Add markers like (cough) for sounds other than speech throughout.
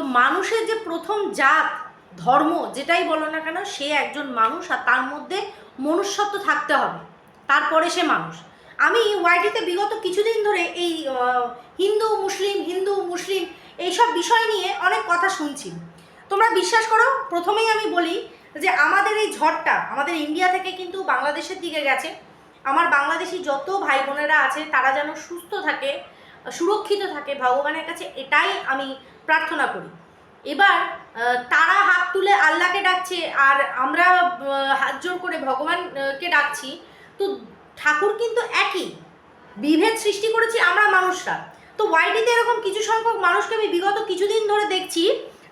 তো মানুষের যে প্রথম জাত, ধর্ম, যেটাই বলো না কেন, সে একজন মানুষ আর তার মধ্যে মনুষ্যত্ব থাকতে হবে। তারপরে সে মানুষ। আমি ওয়াইটিতে বিগত কিছুদিন ধরে এই হিন্দু, মুসলিম হিন্দু, মুসলিম এইসব বিষয় নিয়ে অনেক কথা শুনছি। তোমরা বিশ্বাস করো, প্রথমেই আমি বলি যে আমাদের এই ঝড়টা আমাদের ইন্ডিয়া থেকে কিন্তু বাংলাদেশের দিকে গেছে। আমার বাংলাদেশি যত ভাই বোনেরা আছে, তারা যেন সুস্থ থাকে সুরক্ষিত থাকে, ভগবানের কাছে এটাই আমি প্রার্থনা করি। এবার তারা হাত তুলে আল্লাহকে ডাকছে, আর আমরা হাত জোর করে ভগবানকে ডাকছি, তো ঠাকুর কিন্তু একই। বিভেদ সৃষ্টি করেছি আমরা মানুষরা। তো ওয়াইটিতে এরকম কিছু সংখ্যক মানুষকে আমি বিগত কিছুদিন ধরে দেখছি,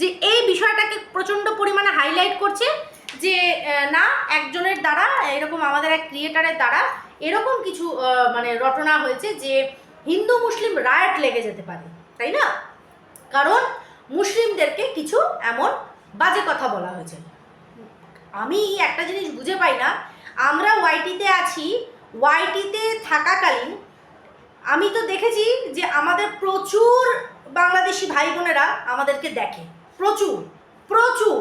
যে এই বিষয়টাকে প্রচণ্ড পরিমাণে হাইলাইট করছে, যে না, একজনের দ্বারা, এরকম আমাদের এক ক্রিয়েটারের দ্বারা এরকম কিছু মানে রটনা হয়েছে যে হিন্দু মুসলিম রায়ট লেগে যেতে পারে, তাই না? কারণ মুসলিমদেরকে কিছু এমন বাজে কথা বলা হয়েছে। আমি একটা জিনিস বুঝে পাই না, আমরা ওয়াইটিতে আছি ওয়াইটিতে থাকাকালীন আমি তো দেখেছি যে আমাদের প্রচুর বাংলাদেশি ভাই বোনেরা আমাদেরকে দেখে, প্রচুর প্রচুর।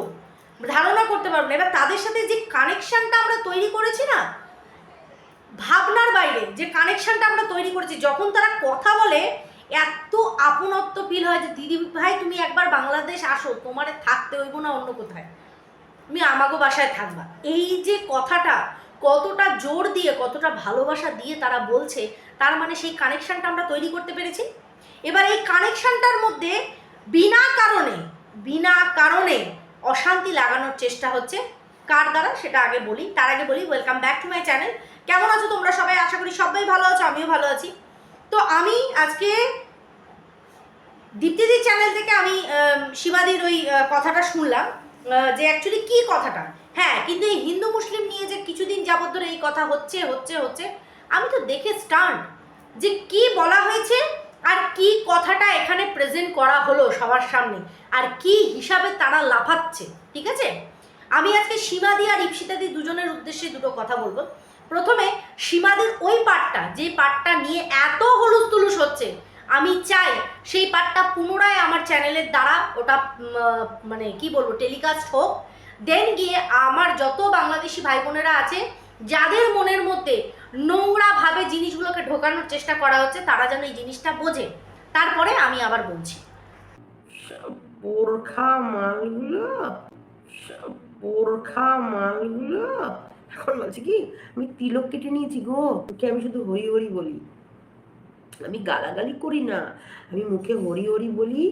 ধারণা করতে পারব না। এবার তাদের সাথে যে কানেকশানটা আমরা তৈরি করেছি না ভাবনার বাইরে, যে কানেকশনটা আমরা তৈরি করেছি, যখন তারা কথা বলে, এত আপনত্ব ফিল হয় যে, দিদি ভাই, তুমি একবার বাংলাদেশ আসো, তোমার থাকতে হইব না অন্য কোথায়। তুমি আমাগো বাসায় থাকবা। এই যে কথাটা, কতটা জোর দিয়ে, কতটা ভালোবাসা দিয়ে তারা বলছে, তার মানে সেই কানেকশনটা আমরা তৈরি করতে পেরেছি? এবার এই কানেকশনটার মধ্যে বিনা কারণে বিনা কারণে অশান্তি লাগানোর চেষ্টা হচ্ছে। কার দ্বারা? সেটা আগে বলি। তার আগে বলি welcome back to my channel কেমন আছো তোমরা সবাই? আশা করি সবাই ভালো আছো, আমিও ভালো আছি। তো আমি আজকে দীপ্তিদির চ্যানেল থেকে আমি শিবাদির ওই কথাটা শুনলাম যে অ্যাকচুয়ালি কি কথাটা? হ্যাঁ কিন্তু এই হিন্দু মুসলিম নিয়ে যে কিছুদিন যাবত ধরে এই কথা হচ্ছে হচ্ছে হচ্ছে, আমি তো দেখে স্টান্ট যে কি বলা হয়েছে আর কি কথাটা এখানে প্রেজেন্ট করা হলো সবার সামনে, আর কি হিসাবে তারা লাফাচ্ছে, ঠিক আছে? আমি আজকে সীমাদি আর ইপসিতাদি দুজনের উদ্দেশ্যে দুটো কথা বলব। প্রথমে সীমাদের ওই পার্টটা যে পার্টটা নিয়ে এত হলুস তুলুস হচ্ছে, আমি চাই সেই পার্টটা পুনরায় আমার চ্যানেলের দ্বারা ওটা মানে কি বলব টেলিকাস্ট হোক। দেন গিয়ে আমার যত বাংলাদেশি ভাই বোনেরা আছে, যাদের মনের মধ্যে নোংরাভাবে জিনিসগুলোকে ঢোকানোর চেষ্টা করা হচ্ছে, তারা যেন এই জিনিসটা বোঝে। তারপরে আমি আবার বলছি। মালগুলো মালগুলো এখন বলছে কি, আমি তিলক কেটে নিয়েছি গো মুখে আমি শুধু হরি হরি বলি। আমি গালাগালি করি না, আমি মুখে হরি হরি বলি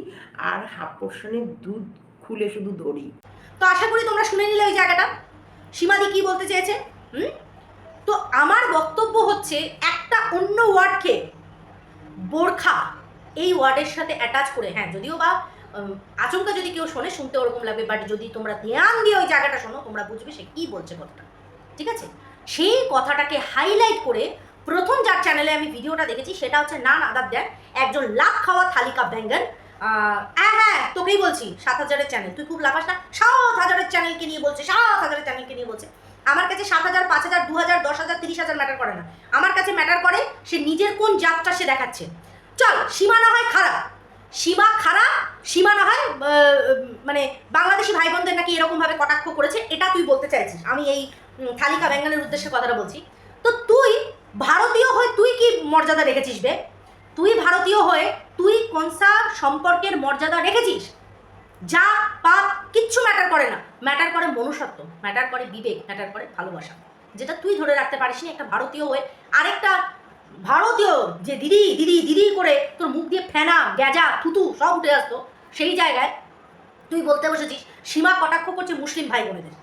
আর হাফ পোর্শনের দুধ খুলে শুধু ধরি। তো আশা করি তোমরা শুনে নিলে ওই জায়গাটা। সীমাদি কি বলতে চেয়েছে? হুম? তো আমার বক্তব্য হচ্ছে একটা অন্য ওয়ার্ডকে বোরখা, এই ওয়ার্ডের সাথে অ্যাটাচ করে। হ্যাঁ যদিও বা আচমকা যদি কেউ শোনে, শুনতে ওরকম লাগবে বাট যদি তোমরা ধ্যান দিয়ে ওই জায়গাটা শোনো, তোমরা বুঝবে সে কী বলছে কথাটা। ঠিক আছে? সেই কথাটাকে হাইলাইট করে প্রথম যার চ্যানেলে আমি ভিডিওটা দেখেছি, সেটা হচ্ছে নান আদার দেন, একজন লাভ খাওয়া থালিকা ব্যাঙ্গন হ্যাঁ হ্যাঁ তোকেই বলছি, সাত হাজারের চ্যানেল তুই খুব লাফাস না, সাত হাজারের চ্যানেলকে নিয়ে বলছে, সাত হাজারের চ্যানেলকে নিয়ে বলছে। আমার কাছে সাত হাজার, পাঁচ হাজার, দু হাজার, দশ হাজার, তিরিশ হাজার ম্যাটার করে না। আমার কাছে ম্যাটার করে সে নিজের কোন জাতটা সে দেখাচ্ছে। চল সীমা না হয় খারাপ। সীমা খারাপ, সীমা না হয় মানে বাংলাদেশি ভাই বোনদের নাকি এরকমভাবে কটাক্ষ করেছে, এটা তুই বলতে চাইছিস। আমি এই থালিকা বেঙ্গলের উদ্দেশ্যে কথাটা বলছি। তো তুই ভারতীয় হয়ে তুই কি মর্যাদা রেখেছিস বে? তুই ভারতীয় হয়ে তুই কোনসা সম্পর্কের মর্যাদা রেখেছিস? যা পাপ কিচ্ছু ম্যাটার করে না। ম্যাটার করে মনুষ্যত্ব ম্যাটার করে বিবেক ম্যাটার করে ভালোবাসা। যেটা তুই ধরে রাখতে পারিস একটা ভারতীয় হয়ে। আরেকটা ভারতীয় যে দিদি দিদি দিদি করে তোর মুখ দিয়ে ফেনা, গ্যাজা, থুতু সব উঠে আসতো, সেই জায়গায় তুই বলতে বসেছিস, সীমা কটাক্ষ করছে মুসলিম ভাই বোনেদের।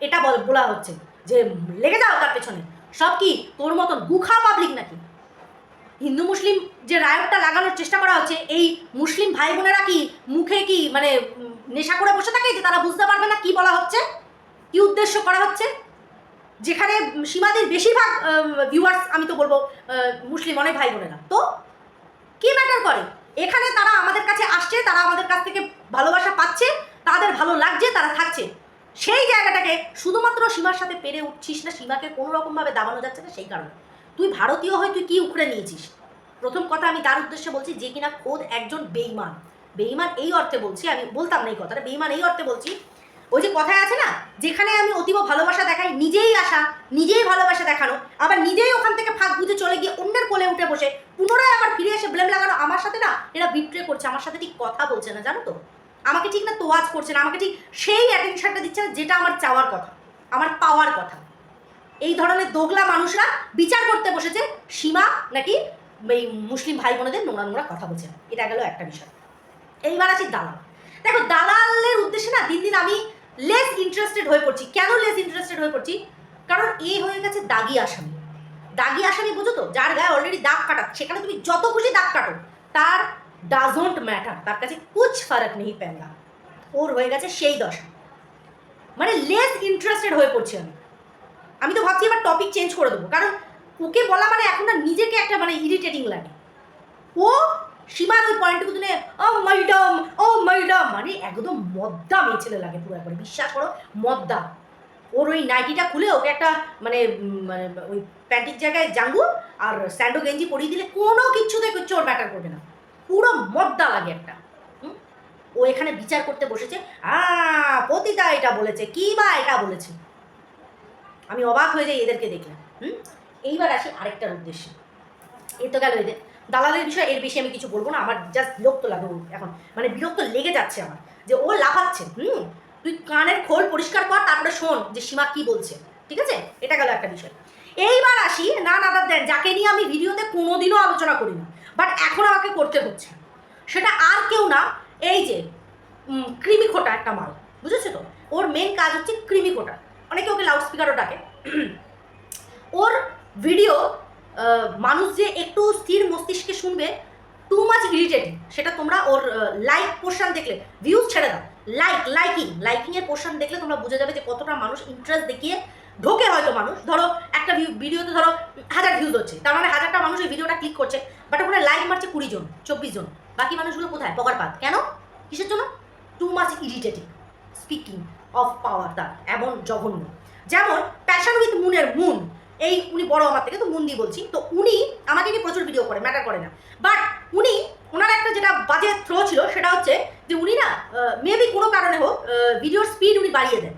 এটা বল হচ্ছে যে লেগে যাও তার পেছনে। সব কি তোর মতন গুখা পাবলিক নাকি? হিন্দু মুসলিম যে রায়টটা লাগানোর চেষ্টা করা হচ্ছে, এই মুসলিম ভাই বোনেরা কি মুখে কি মানে নেশা করে বসে থাকে যে তারা বুঝতে পারবে না কি বলা হচ্ছে? কি উদ্দেশ্য করা হচ্ছে? যেখানে সীমাদের বেশিরভাগ ভিউয়ার্স আমি তো বলব মুসলিম, অনেক ভাই বোনেরা। তো কি ম্যাটার করে? এখানে তারা আমাদের কাছে আসছে, তারা আমাদের কাছ থেকে ভালোবাসা পাচ্ছে, তাদের ভালো লাগছে, তারা থাকছে। সেই জায়গাটাকে শুধুমাত্র সীমার সাথে পেরে উঠছিস না, সীমাকে কোনো রকমভাবে দাবানো যাচ্ছে না সেই কারণে। তুই ভারতীয় হয়ে তুই কি উখড়ে নিয়েছিস? প্রথম কথা আমি তার উদ্দেশ্যে বলছি যে কিনা খোদ একজন বেইমান বেইমান এই অর্থে বলছি, আমি বলতাম না এই কথাটা বেইমান এই অর্থে বলছি ওই যে কথায় আছে না, যেখানে আমি অতীব ভালোবাসা দেখাই, নিজেই আসা নিজেই ভালোবাসা দেখানো, আবার নিজেই ওখান থেকে ফাঁক বুঝে চলে গিয়ে অন্যের কোলে উঠে বসে, পুনরায় আবার ফিরে এসে ব্লেম লাগানো আমার সাথে না, এরা বিট্রে করছে, আমার সাথে ঠিক কথা বলছে না, জানো তো? আমাকে ঠিক না তোয়াজ করছে না, আমাকে ঠিক সেই অ্যাটেনশনটা দিচ্ছে না যেটা আমার চাওয়ার কথা, আমার পাওয়ার কথা। এই ধরনের দোগলা মানুষরা বিচার করতে বসেছে, সীমা নাকি এই মুসলিম ভাই বোনেদের নোংরা নোংরা কথা বলছে না, এটা গেল একটা বিষয়। এইবার আছি দালাল। দেখো, দালালের উদ্দেশ্যে না দিন দিন আমি লেস ইন্টারেস্টেড হয়ে পড়ছি। কেন লেস ইন্টারেস্টেড হয়ে পড়ছি? কারণ এ হয়ে গেছে দাগি আসামি। দাগি আসামি বুঝো তো, যার গায়ে অলরেডি দাগ কাটা সেখানে তুমি যত খুশি দাগ কাটো, তার ডাজন্ট ম্যাটার তার কাছে কুছ ফারাক নেই প্যাঙ্গা ওর হয়ে গেছে সেই দশা। মানে লেস ইন্টারেস্টেড হয়ে পড়ছি আমি। আমি তো ভাবছি এবার টপিক চেঞ্জ করে দেবো। কারণ ওকে বলা মানে এখন না নিজেকে একটা মানে ইরিটেটিং লাগে। ও সীমার ওই পয়েন্টটুকু তুলে ও মাইডাম ও মাইডাম। মানে একদম মদ্দা মেয়ে ছেলে লাগে পুরো একবারে, বিশ্বাস করো, মদ্দা। ওর ওই নাইটিটা খুলে ওকে একটা মানে মানে ওই প্যান্টির জায়গায় জাঙ্গু আর স্যান্ডো গেঞ্জি পরিয়ে দিলে কোনো কিচ্ছুতে কিচ্ছু ওর ম্যাটার করবে না। পুরো মদ্দা লাগে একটা? ও এখানে বিচার করতে বসেছে। আ, পতিতা এটা বলেছে, কি বা এটা বলেছে? আমি অবাক হয়ে যাই এদেরকে দেখলাম হুম? এইবার আসি আরেকটার উদ্দেশ্যে। এ তো গেল এদের। দালালের বিষয়ে এর বেশি আমি কিছু বলব না, আমার জাস্ট বিরক্ত লাগে এখন। মানে বিরক্ত লেগে যাচ্ছে আমার, যে ও লাফাচ্ছে। হুম? তুই কানের খোল পরিষ্কার কর, তারপরে শোন যে সীমা কি বলছে। ঠিক আছে? এটা গেল একটা বিষয়। এইবার আসি, না না দেন, যাকে নিয়ে আমি ভিডিওতে কোনোদিনও আলোচনা করি না বাট এখন আমাকে করতে হচ্ছে। সেটা আর কেউ না, এই যে কৃমি খোটা একটা মাল, বুঝেছ তো? ওর মেন কাজ হচ্ছে কৃমি খোটা। অনেকে ওকে লাউড স্পিকারও ডাকে। (clears throat) ওর ভিডিও মানুষ যে একটু স্থির মস্তিষ্কে শুনবে টু মাচ ইরিটেটিং সেটা তোমরা ওর লাইক পোর্শন দেখলে ভিউজ ছেড়ে দাও। লাইক লাইকিং লাইকিংয়ের পোর্শন দেখলে তোমরা বুঝে যাবে যে কতটা মানুষ ইন্টারেস্ট দেখিয়ে ঢোকে হয়তো মানুষ। ধরো, একটা ভিডিওতে ধরো, হাজার ভিউজ হচ্ছে, তার মানে হাজারটা মানুষ ওই ভিডিওটা ক্লিক করছে বাট ওখানে লাইক মারছে কুড়ি জন, চব্বিশ জন। বাকি মানুষগুলো কোথায়? পকার পাত। কেন? কিসের জন্য? Too much irritating speaking of power তার। এমন জঘন্য। যেমন প্যাশন উইথ মুনের মুন এই উনি বড় আমার থেকে তো মন দিয়ে বলছি তো উনি আমাকে নিয়ে প্রচুর ভিডিও করে ম্যাটার করে না বাট উনি ওনার একটা যেটা বাজে থ্রো ছিল, সেটা হচ্ছে যে উনি না মেবি কোনো কারণে হোক ভিডিওর স্পিড উনি বাড়িয়ে দেন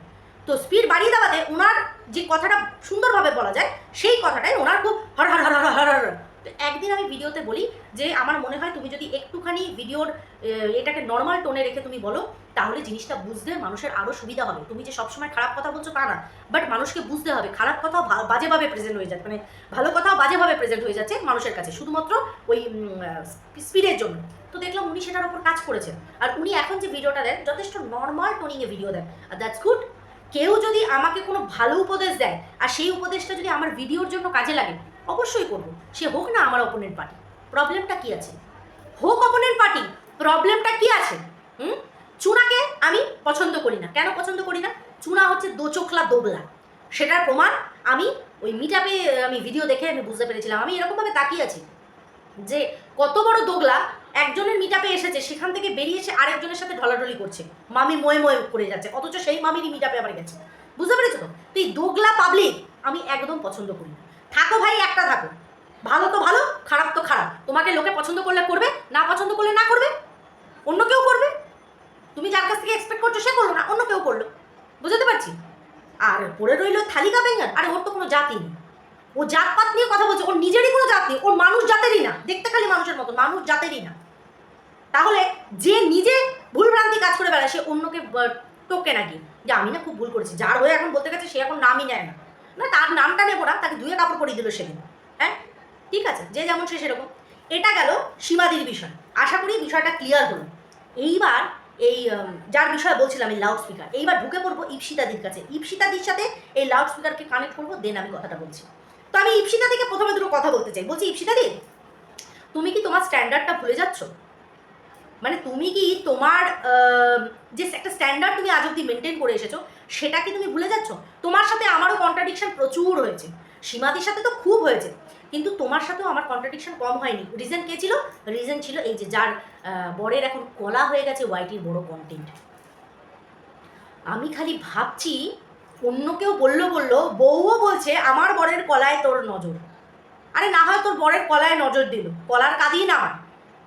তো স্পিড বাড়িয়ে দেওয়াতে ওনার যে কথাটা সুন্দরভাবে বলা যায়, সেই কথাটাই ওনার খুব হর হর হর হর হর হর। তো একদিন আমি ভিডিওতে বলি যে আমার মনে হয় তুমি যদি একটুখানি ভিডিওর এটাকে নর্মাল টোনে রেখে তুমি বলো, তাহলে জিনিসটা বুঝতে মানুষের আরও সুবিধা হবে। তুমি যে সবসময় খারাপ কথা বলছো তা না বাট মানুষকে বুঝতে হবে খারাপ কথাও বাজেভাবে প্রেজেন্ট হয়ে যাচ্ছে মানে ভালো কথাও বাজেভাবে প্রেজেন্ট হয়ে যাচ্ছে মানুষের কাছে, শুধুমাত্র ওই স্পিডের জন্য। তো দেখলাম উনি সেটার ওপর কাজ করেছেন। আর উনি এখন যে ভিডিওটা দেন, যথেষ্ট নর্মাল টোনিংয়ে ভিডিও দেন, আর দ্যাটস গুড কেউ যদি আমাকে কোনো ভালো উপদেশ দেয়, আর সেই উপদেশটা যদি আমার ভিডিওর জন্য কাজে লাগে অবশ্যই করব। সে হোক না আমার অপোনেন্ট পার্টি প্রবলেমটা কি আছে? হোক অপোনেন্ট পার্টি প্রবলেমটা কি আছে? হুম? চুনাকে আমি পছন্দ করি না। কেন পছন্দ করি না? চুনা হচ্ছে দোচোখলা দোগলা সেটার প্রমাণ আমি ওই মিটাপে আমি ভিডিও দেখে আমি বুঝতে পেরেছিলাম। আমি এরকমভাবে তাকিয়ে আছি যে কত বড় দোগলা একজনের মিটাপে এসেছে, সেখান থেকে বেরিয়ে এসে আরেকজনের সাথে ঢলাঢলি করছে। মামি ময়ে ময়ে করে যাচ্ছে, অথচ সেই মামিরই মিটাপে আবার গেছে। বুঝতে পেরেছ তো? এই দোগলা পাবলিক আমি একদম পছন্দ করি না। থাকো ভাই, একটা থাকো। ভালো তো ভালো, খারাপ তো খারাপ। তোমাকে লোকে পছন্দ করলে করবে, না পছন্দ করলে না করবে। অন্য কেউ করবে। তুমি যার কাছ থেকে এক্সপেক্ট করছ, সে করল না, অন্য কেউ করল। বুঝতে পারছি? আর পড়ে রইল থালিকা বেঙ্গান আরে, ওর তো কোনো জাতি নেই। ও জাতপাত নিয়ে কথা বলছে, ওর নিজেরই কোনো জাত নেই। ওর মানুষ জাতেরই না। দেখতে খালি মানুষের মতো মানুষ জাতেরই না। তাহলে যে নিজে ভুলভ্রান্তি কাজ করে বেড়ায়, সে অন্যকে টোকে নাকি? যে আমি না খুব ভুল করেছি। যার হয়ে এখন বলতে গেছে, সে এখন নামই নেয় না। না, তার নামটা নেব না, তাকে ধুয়ে কাপড় পরিয়ে দিল সেদিন। হ্যাঁ? ঠিক আছে, যে যেমন সে সেরকম। এটা গেল সীমাদির বিষয়। আশা করি বিষয়টা ক্লিয়ার হলো। এইবার এই যার বিষয়ে বলছিলাম, এই লাউড স্পিকার এইবার ঢুকে পড়ব ইপসিতাদির কাছে। ইপসিতাদির সাথে এই লাউড স্পিকারকে কানেক্ট করব দেন আমি কথাটা বলছি। তো আমি ইপসিতা থেকে প্রথমে দুটো কথা বলতে চাই। বলছি, ইপসিতাদি, তুমি কি তোমার স্ট্যান্ডার্ডটা ভুলে যাচ্ছ? মানে তুমি কি তোমার যে একটা স্ট্যান্ডার্ড তুমি আজ অব্দি মেনটেন করে এসেছ সেটা কি তুমি ভুলে যাচ্ছ? তোমার সাথে আমারও কন্ট্রাডিকশন প্রচুর হয়েছে। সীমাদির সাথে তো খুব হয়েছে। কিন্তু তোমার সাথেও আমার কন্ট্রাডিকশন কম হয়নি। রিজন কে ছিল? রিজন ছিল এই যে যার বরের এখন কলা হয়ে গেছে ওয়াইটির বড় কন্টেন্ট আমি খালি ভাবছি, অন্য কেউ বলল বলল, বউও বলছে, আমার বরের কলায় তোর নজর। আরে না হয় তোর বরের কলায় নজর দিল। কলার কাঁদিই নামায়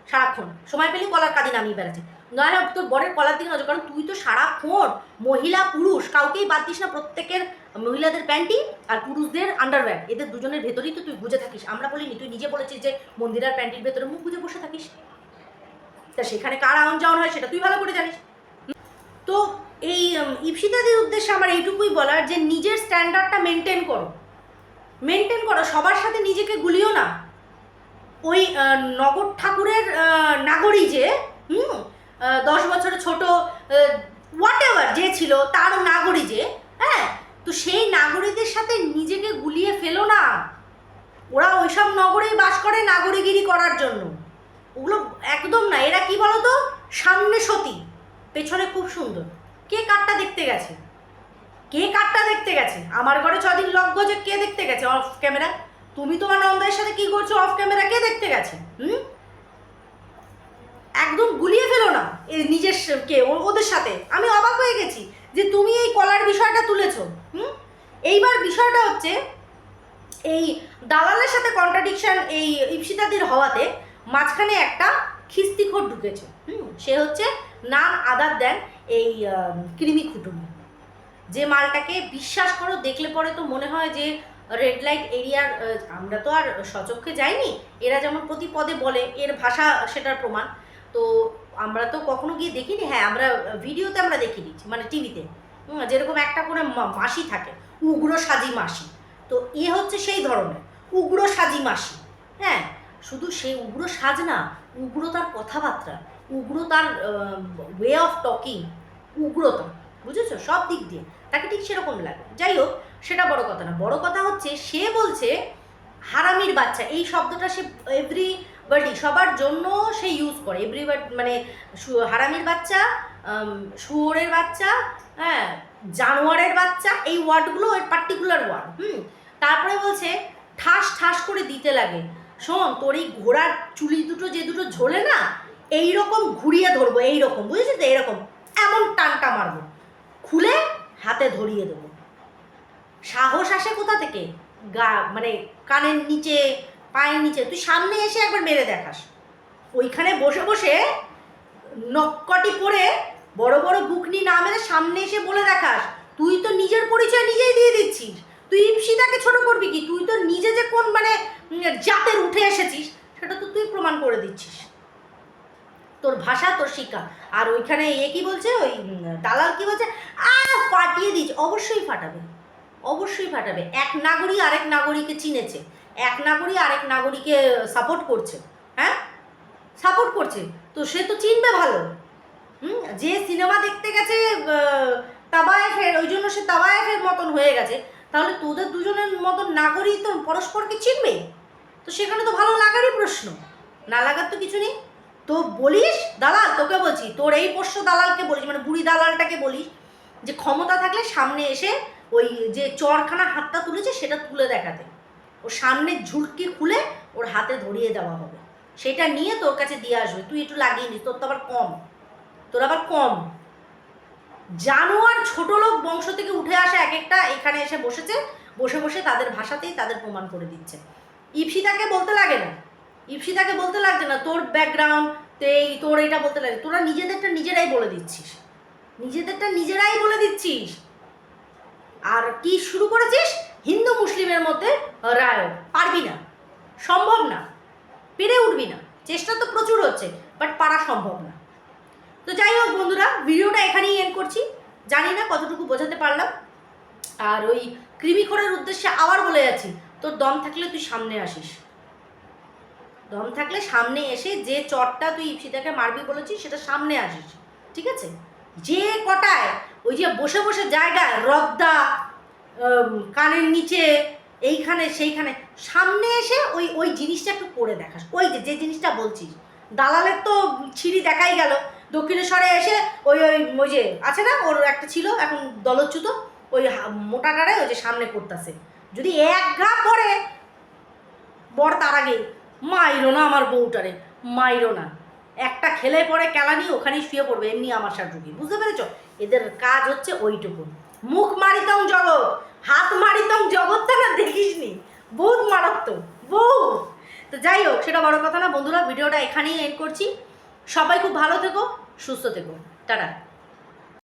সারাক্ষণ। সময় পেলেই কলার কাঁদি নামিয়ে বেড়াচ্ছে। নয় তোর বরের কলার দিকে নজর, কারণ তুই তো সারাক্ষণ মহিলা, পুরুষ, কাউকেই বাদ দিস না, প্রত্যেকের মহিলাদের প্যান্টি আর পুরুষদের আন্ডারওয়্যার এদের দুজনের ভেতরেই তো তুই বুঝে থাকিস। আমরা বলিনি, তুই নিজে বলেছিস যে মন্দিরার প্যান্টির ভেতরে মুখ বুঝে বসে থাকিস। তা সেখানে কার আউন যাওয়ান হয় সেটা তুই ভালো করে জানিস। তো এই ইপসিতাদের উদ্দেশ্যে আমার এইটুকুই বলার যে নিজের স্ট্যান্ডার্ডটা মেনটেন করো। মেনটেন করো, সবার সাথে নিজেকে গুলিও না। ওই নগর ঠাকুরের নাগরী যে, হুম দশ বছরের ছোট হোয়াট এভার যে ছিল তার নাগরী যে হ্যাঁ? তো সেই নাগরীদের সাথে নিজেকে গুলিয়ে ফেলো না। ওরা ওইসব নগরেই বাস করে নাগরিগিরি করার জন্য। ওগুলো একদম না। এরা কি বলতো? সামনে সতী, পেছনে খুব সুন্দর। কে কারটা দেখতে গেছে? কে কারটা দেখতে গেছে? আমার ঘরে ছদিন লগ্ন যে কে দেখতে গেছে? অফ ক্যামেরা তুমি তোমার নন্দের সাথে কি করছ? অফ ক্যামেরা কে দেখতে গেছে? হুম? একদম গুলিয়ে ফেলো না এই নিজের কে ওদের সাথে। আমি অবাক হয়ে গেছি যে তুমি এই কলার বিষয়টা তুলেছো, হুম? এইবার বিষয়টা হচ্ছে, এই দালালের সাথে কন্ট্রাডিকশন এই ইপসিতাদির হওয়াতে মাঝখানে একটা খিস্তিখোর ঢুকেছে, হুম? সে হচ্ছে নান আদার দেন এই কৃমি খুটুমি যে মালটাকে বিশ্বাস করো, দেখলে পরে তো মনে হয় যে রেড লাইট এরিয়ার আমরা তো আর সচক্ষে যাইনি। এরা যেমন প্রতি পদে বলে, এর ভাষা সেটার প্রমাণ। তো আমরা তো কখনো গিয়ে দেখিনি। হ্যাঁ আমরা ভিডিওতে আমরা দেখিনি মানে টিভিতে। যেরকম একটা মা- মাসি থাকে, উগ্র সাজি মাসি। তো এ হচ্ছে সেই ধরনের, উগ্র সাজি মাসি। হ্যাঁ শুধু সেই উগ্র সাজ না উগ্র তার কথাবার্তা উগ্র তার ওয়ে অফ টকিং উগ্রতা, বুঝেছ? সব দিক দিয়ে। তাকে ঠিক সেরকম লাগে। যাই হোক, সেটা বড় কথা না। বড় কথা হচ্ছে, সে বলছে, হারামির বাচ্চা, এই শব্দটা সে এভরিবাডি সবার জন্য সে ইউজ করে। এভরিবাড মানে হারামির বাচ্চা শুয়োরের বাচ্চা হ্যাঁ জানোয়ারের বাচ্চা, এই ওয়ার্ডগুলো এর পার্টিকুলার ওয়ার্ড, হুম? তারপরে বলছে, ঠাস ঠাস করে দিতে লাগে। শোন, তোর এই ঘোড়ার চুলি দুটো, যে দুটো ঝোলে না এই রকম ঘুরিয়ে ধরবো এই রকম বুঝেছিস তো? এইরকম, এমন টানটা মারবো। খুলে হাতে ধরিয়ে দেবো। সাহস আসে কোথা থেকে? গা মানে কানের নিচে পায়ের নিচে। তুই সামনে এসে একবার মেরে দেখাস। ওইখানে বসে বসে নক্কটি পরে বড় বড় বুকনি না মেরে সামনে এসে বলে দেখাস, তুই তো নিজের পরিচয় নিজেই দিয়ে দিচ্ছিস। তুই ইপসিতাকে ছোট করবি কি? তুই তো নিজে যে কোন মানে জাতের উঠে এসেছিস, সেটা তো তুই প্রমাণ করে দিচ্ছিস। তোর ভাষা, তোর শিক্ষা। আর ওইখানে এ কি বলছে? ওই দালাল কি বলছে? আ ফাটিয়ে দিচ্ছি। অবশ্যই ফাটাবে। অবশ্যই ফাটাবে। এক নাগরিক আরেক নাগরীকে চিনেছে। এক নাগরী আরেক নাগরীকে সাপোর্ট করছে হ্যাঁ? সাপোর্ট করছে। তো সে তো চিনবে ভালো। হুম? যে সিনেমা দেখতে গেছে তাবায়েফের ওই জন্য সে তাবায়েফের মতন হয়ে গেছে। তাহলে তোদের দুজনের মতন নাগরী তো পরস্পরকে চিনবে? তো সেখানে তো ভালো লাগারই প্রশ্ন। না লাগার তো কিছু নেই। তো বলিস, দালাল, তোকে বলছি, তোর এই পোষ্য দালালকে বলিস মানে বুড়ি দালালটাকে বলিস, যে ক্ষমতা থাকলে সামনে এসে ওই যে চরখানা হাতটা তুলেছে, সেটা তুলে দেখাতে। ওর সামনে ঝুলকি খুলে ওর হাতে ধরিয়ে দেওয়া হবে। সেটা নিয়ে তোর কাছে দিয়ে আসবে। তুই একটু লাগিয়ে নিস, তোর তো আবার কম। তোর আবার কম। জানোয়ার ছোট লোক বংশ থেকে উঠে আসা এক একটা এখানে এসে বসেছে, বসে বসে তাদের ভাষাতেই তাদের প্রমাণ করে দিচ্ছে। ইপসিতাকে বলতে লাগে না। ইপসিতাকে বলতে লাগছে না, তোর ব্যাকগ্রাউন্ড এই, তোর এটা বলতে লাগে। তোরা নিজেদেরটা নিজেরাই বলে দিচ্ছিস। নিজেদেরটা নিজেরাই বলে দিচ্ছিস। আর কি শুরু করেছিস? হিন্দু মুসলিমের মধ্যে রায় পারবি না। সম্ভব না। পেরে উঠবি না। চেষ্টা তো প্রচুর হচ্ছে বাট পারা সম্ভব না। তো যাই হোক বন্ধুরা, ভিডিওটা এখানেই এন্ড করছি। জানি না কতটুকু বোঝাতে পারলাম। আর ওই কৃমিখোরের উদ্দেশ্যে আবার বলে যাচ্ছি, তোর দম থাকলে তুই সামনে আসিস। দম থাকলে সামনে এসে যে চটটা তুই ইপসিতাকে মারবি বলেছিস, সেটা সামনে আসিস। ঠিক আছে? যে কটায় ওই যে বসে বসে জায়গায় রদ্দা কানের নিচে এইখানে সেইখানে, সামনে এসে ওই ওই জিনিসটা একটু করে দেখাস। ওই যে যে জিনিসটা বলছিস, দালালের তো ছিঁড়ি দেখাই গেল। দক্ষিণেশ্বরে এসে ওই ওই ওই যে আছে না, ওর একটা ছিল, এখন দলচ্যুত, ওই মোটাটারে ওই যে সামনে করতেছে। যদি এক ঘা পরে বর তার আগে, মাইরো না আমার বউটারে, মাইরো না। একটা খেলে পরে কেলানি, ওখানেই শুয়ে পড়বে, এমনি আমার শাশুড়ি। বুঝতে পেরেছ? এদের কাজ হচ্ছে ওইটুকু। মুখ মারিতং জগৎ হাত মারিতম জগৎটা না দেখিসনি বহুত মারাত্মক বহু তো যাই হোক, সেটা বড় কথা না। বন্ধুরা, ভিডিওটা এখানেই এড করছি। সবাই খুব ভালো থেকো, সুস্থ থেকো। টাটা।